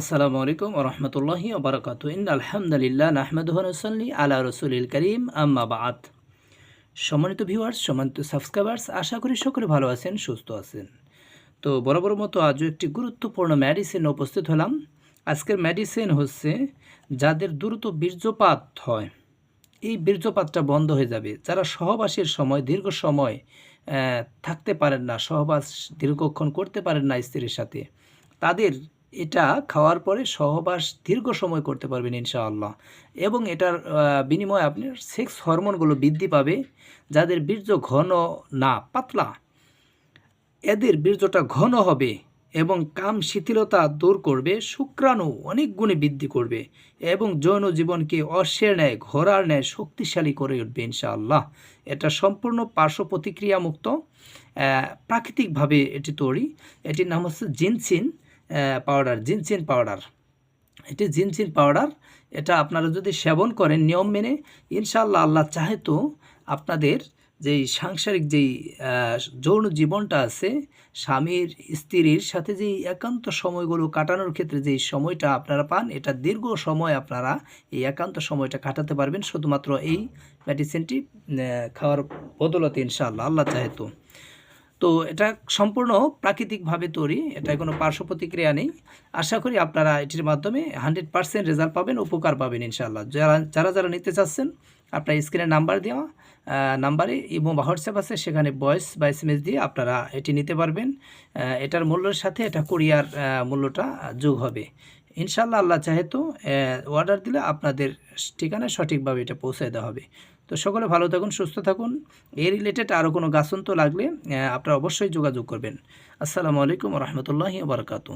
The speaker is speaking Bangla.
আসসালামু আলাইকুম রহমতুল্লাহি ওবরাকাতু ইন আলহামদুলিল্লাহ নাহমেদুহনসল্লি আলা রসুলিল করিম, আম্মা বাত সম্মানিত ভিউয়ার্স সম্মানিত সাবস্ক্রাইবার্স আশা করি সকলে ভালো আছেন, সুস্থ আছেন। তো বরাবর মতো আজও একটি গুরুত্বপূর্ণ মেডিসিন উপস্থিত হলাম। আজকের মেডিসিন হচ্ছে যাদের দ্রুত বীর্যপাত হয়। এই বীর্যপাতটা বন্ধ হয়ে যাবে। যারা সহবাসের সময়, দীর্ঘ সময় থাকতে পারেন না, সহবাস দীর্ঘক্ষণ করতে পারেন না স্ত্রীর সাথে, তাদের এটা খাওয়ার পরে সহবাস দীর্ঘ সময় করতে পারবেন ইনশাআল্লাহ। এবং এটার বিনিময়ে আপনার সেক্স হরমোনগুলো বৃদ্ধি পাবে, যাদের বীর্য ঘন না, পাতলা। এদের বীর্যটা ঘন হবে এবং কাম শিথিলতা দূর করবে, শুক্রাণু অনেক গুণে বৃদ্ধি করবে এবং যৌন জীবনকে অশ্বের ন্যায়, ঘোড়ার ন্যায় শক্তিশালী করে উঠবে ইনশাআল্লাহ। এটা সম্পূর্ণ পার্শ্ব প্রতিক্রিয়ামুক্ত প্রাকৃতিকভাবে এটি তৈরি। এটির নাম হচ্ছে জিনসিন। পাউডার জিনসিন পাউডার এটি জিনসিন পাউডার এটা আপনারা যদি সেবন করেন নিয়ম মেনে, ইনশাআল্লাহ আল্লাহ চাহে তো আপনাদের যেই সাংসারিক যেই যৌন জীবনটা আছে, স্বামীর, স্ত্রীর সাথে যেই একান্ত সময়গুলো কাটানোর ক্ষেত্রে যেই সময়টা আপনারা পান, এটা দীর্ঘ সময় আপনারা এই একান্ত সময়টা কাটাতে পারবেন। শুধুমাত্র এই মেডিসিনটি খাওয়ার বদলতে ইনশাআল্লাহ আল্লাহ চাহে তো এটা সম্পূর্ণ প্রাকৃতিকভাবে তৈরি এটা কোনো পার্শ্ব প্রতিক্রিয়া নেই। আশা করি আপনারা এটির মাধ্যমে হান্ড্রেড পার্সেন্ট রেজাল্ট পাবেন, উপকার পাবেন ইনশাআল্লাহ। যারা যারা যারা নিতে চাচ্ছেন, আপনার স্ক্রিনে নাম্বার দেওয়া নাম্বারে এবং হোয়াটসঅ্যাপ আছে, সেখানে ভয়েস বা এস দিয়ে আপনারা এটি নিতে পারবেন। এটার মূল্যের সাথে এটা কুরিয়ার মূল্যটা যোগ হবে। ইনশাআল্লাহ আল্লাহ চাহে তো অর্ডার দিলে আপনাদের ঠিকানায় সঠিকভাবে এটা পৌঁছে দেওয়া হবে। তো সকলে ভালো থাকুন, সুস্থ থাকুন। এ রিলেটেড আরও কোনো গাছন্ত লাগলে আপনারা অবশ্যই যোগাযোগ করবেন। আসসালামু আলাইকুম রহমতুল্লাহি বারকাতু